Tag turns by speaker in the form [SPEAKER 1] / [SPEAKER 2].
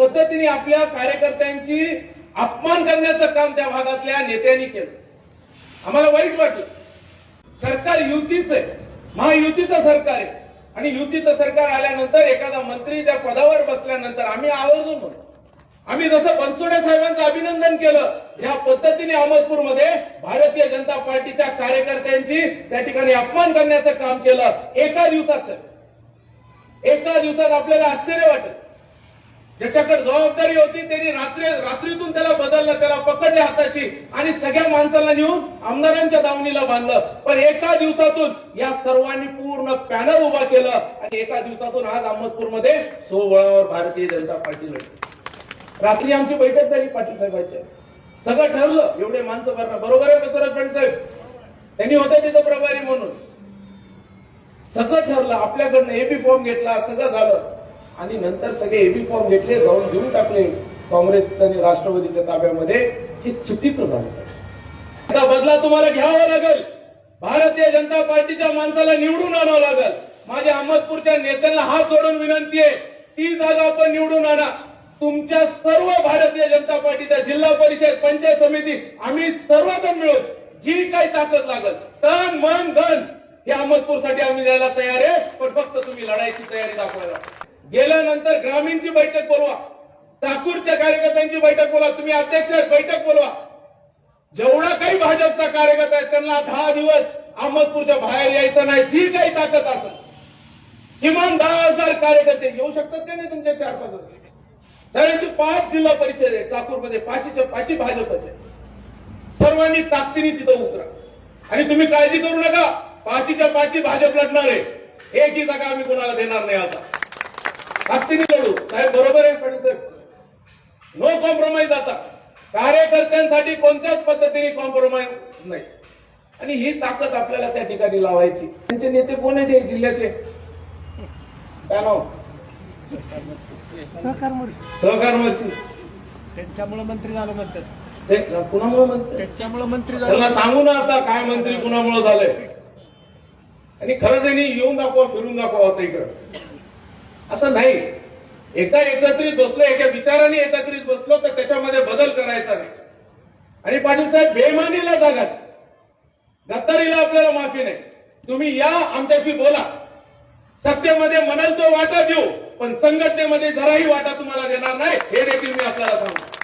[SPEAKER 1] पद्धतीने आपल्या कार्यकर्त्यांची अपमान करण्याचं काम त्या भागातल्या नेत्यांनी केलं. आम्हाला वाईट वाटलं. सरकार युतीच आहे. महायुतीचं सरकार आहे. आणि युतीचं सरकार आल्यानंतर एखादा मंत्री त्या पदावर बसल्यानंतर आम्ही आवर्जून म्हणतो आम्ही जसं बनसोडे साहेबांचं अभिनंदन केलं ज्या पद्धतीने अहमदपूरमध्ये भारतीय जनता पार्टीच्या कार्यकर्त्यांची त्या ठिकाणी अपमान करण्याचं काम केलं एका दिवसाचं. एका दिवसात आपल्याला आश्चर्य वाटत ज्याच्याकडे जबाबदारी होती त्यांनी रात्री रात्रीतून त्याला बदललं त्याला पकडले हाताची आणि सगळ्या माणसाला नेऊन आमदारांच्या दावणीला बांधलं. पण एका दिवसातून या सर्वांनी पूर्ण पॅनल उभा केलं आणि एका दिवसातून आज अहमदपूरमध्ये सोबळावर भारतीय जनता पार्टी लढली. रात्री आमची बैठक झाली पाटील साहेबांच्या सगळं ठरलं एवढे माणसं भरणं. बरोबर आहे बसवराज पाटील साहेब? त्यांनी होते तिथं प्रभारी म्हणून. सगळं ठरलं आपल्याकडनं एबी फॉर्म घेतला सगळं झालं. आणि नंतर सगळे एबी फॉर्म घेतले जाऊन देऊन टाकले काँग्रेस आणि राष्ट्रवादीच्या ताब्यामध्ये. हे चुकीचं झालं सर. त्याचा बदला तुम्हाला घ्यावा लागेल. भारतीय जनता पार्टीच्या माणसाला निवडून आणावं लागेल. माझ्या अहमदपूरच्या नेत्यांना हात जोडून विनंती आहे ती जागा आपण निवडून आणा. तुमच्या सर्व भारतीय जनता पार्टीच्या जिल्हा परिषद पंचायत समिती आम्ही सर्वजण मिळून जी काही ताकद लागल तन मन धन हे अहमदपूरसाठी आम्ही द्यायला तयार आहे. पण फक्त तुम्ही लढायची तयारी दाखवायला. गेल्यानंतर ग्रामीणची बैठक बोलवा. चाकूरच्या कार्यकर्त्यांची बैठक बोलवा. तुम्ही अध्यक्ष बैठक बोलवा. जेवढा काही भाजपचा कार्यकर्ता आहे त्यांना दहा दिवस अहमदपूरच्या बाहेर यायचं नाही. जी काही ताकद असेल. किमान दहा हजार कार्यकर्ते येऊ शकतात का नाही तुमच्या चार पाच साहेब सगळ्यांची पाच जिल्हा परिषद आहे चाकूरमध्ये. पाचीच्या पाची भाजपचे सर्वांनी ताकदीने तिथं उतरा. आणि तुम्ही काळजी करू नका. पाचीच्या पाची भाजप लढणार आहे. एकही जागा आम्ही कोणाला देणार नाही आता. ताकदीने लढू साहेब बरोबर आहे पाटील साहेब. नो कॉम्प्रोमाइज आता. कार्यकर्त्यांसाठी कोणत्याच पद्धतीने कॉम्प्रोमाइज नाही. आणि ही ताकद आपल्याला त्या ठिकाणी लावायची. त्यांचे नेते कोण आहेत हे जिल्ह्याचे? काय नाव?
[SPEAKER 2] सहकार
[SPEAKER 1] वर्षी
[SPEAKER 2] त्यांच्यामुळे मंत्री झालो म्हणतात.
[SPEAKER 1] कुणामुळे
[SPEAKER 2] त्यांच्यामुळे मंत्री झालो.
[SPEAKER 1] त्यांना सांगू ना आता काय मंत्री कुणामुळे झालंय. आणि खरंच यांनी येऊन दाखवा फिरून दाखवा होतं इकडं. असं नाही. एका एकत्रित बसलो एका विचाराने एकत्रित बसलो तर त्याच्यामध्ये बदल करायचा नाही. आणि पाटील साहेब बेमानीला जागा गद्दारीला आपल्याला माफी नाही. तुम्ही या आमच्याशी बोला. सत्तेमध्ये म्हणाल तो वाटा देऊ पण संघटनेमध्ये जराही वाटा तुम्हाला देणार नाही हे देखील मी आपल्याला सांगतो.